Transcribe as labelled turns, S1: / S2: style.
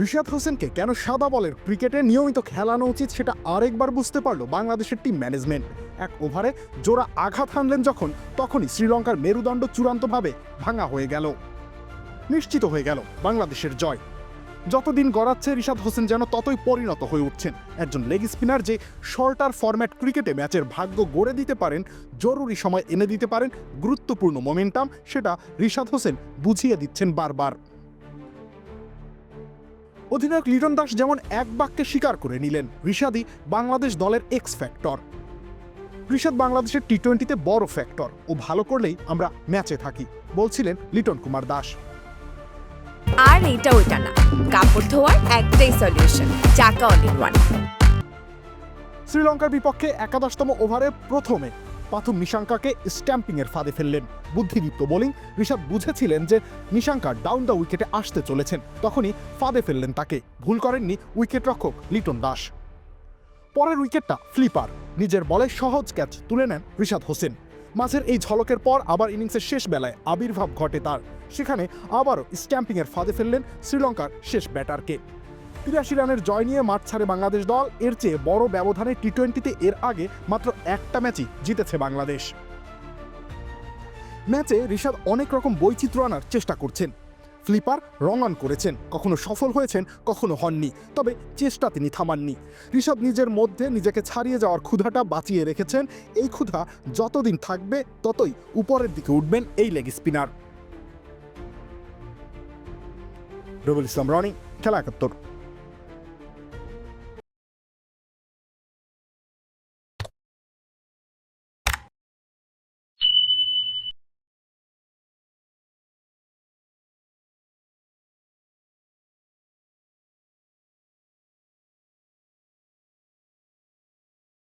S1: রিশাদ হোসেনকে কেন সাদা বলের ক্রিকেটে নিয়মিত খেলানো উচিত সেটা আরেকবার বুঝতে পারল বাংলাদেশের টিম ম্যানেজমেন্ট এক ওভারে জোড়া আঘাত হানলেন যখন, তখনই শ্রীলঙ্কার মেরুদণ্ড চূড়ান্তভাবে ভাঙা হয়ে গেল। নিশ্চিত হয়ে গেল বাংলাদেশের জয়। যতদিন গড়াচ্ছে রিশাদ হোসেন যেন ততই পরিণত হয়ে উঠছেন। একজন লেগ স্পিনার যে শর্টার ফরম্যাট ক্রিকেটে ম্যাচের ভাগ্য গড়ে দিতে পারেন, জরুরি সময় এনে দিতে পারেন, গুরুত্বপূর্ণ মোমেন্টাম সেটা রিশাদ হোসেন বুঝিয়ে দিচ্ছেন বারবার। অধিনায়ক লিটন দাস যেমন এক বাক্যে স্বীকার করে নিলেন ঋষাদই বাংলাদেশ দলের এক্স ফ্যাক্টর ঋষাদ বাংলাদেশের টি টোয়েন্টিতে বড় ফ্যাক্টর ও ভালো করলেই আমরা ম্যাচে থাকি বলছিলেন লিটন কুমার দাস।
S2: আর এইটা ওইটা না কাপড় ধোয়ার একটাই সলিউশন চাকা অল ইন ওয়ান
S1: শ্রীলঙ্কার বিপক্ষে একাদশতম ওভারে প্রথমে পাথুম নিশাঙ্কাকে স্ট্যাম্পিংয়ের ফাঁদে ফেললেন। বুদ্ধিদীপ্ত বোলিং ঋষাদ বুঝেছিলেন যে নিশাঙ্কা ডাউন দ্য উইকেটে আসতে চলেছেন। তখনই ফাঁদে ফেললেন তাকে। ভুল করেননি উইকেট রক্ষক লিটন দাস। পরের উইকেটটা ফ্লিপার নিজের বলে সহজ ক্যাচ তুলে নেন ঋষাদ হোসেন। মাঝের এই ঝলকের পর আবার ইনিংসের শেষ বেলায় আবির্ভাব ঘটে তার। সেখানে আবারও স্ট্যাম্পিংয়ের ফাঁদে ফেললেন শ্রীলঙ্কার শেষ ব্যাটারকে তিরাশি রানের জয় নিয়ে মাঠ ছাড়ে বাংলাদেশ দল। এর চেয়ে বড় ব্যবধানে টি টোয়েন্টিতে এর আগে মাত্র একটা ম্যাচই জিতেছে বাংলাদেশ। ম্যাচে ঋষাদ অনেক রকম বৈচিত্র্য আনার চেষ্টা করছেন। ফ্লিপার রং অন করেছেন, কখনো সফল হয়েছেন, কখনো হননি, তবে চেষ্টা তিনি থামাননি। ঋষভ নিজের মধ্যে নিজেকে ছাড়িয়ে যাওয়ার ক্ষুধাটা বাঁচিয়ে রেখেছেন। এই ক্ষুধা যতদিন থাকবে, ততই উপরের দিকে উঠবেন এই লেগ স্পিনার। রবুল ইসলাম, রনি, খেলা একাত্তর।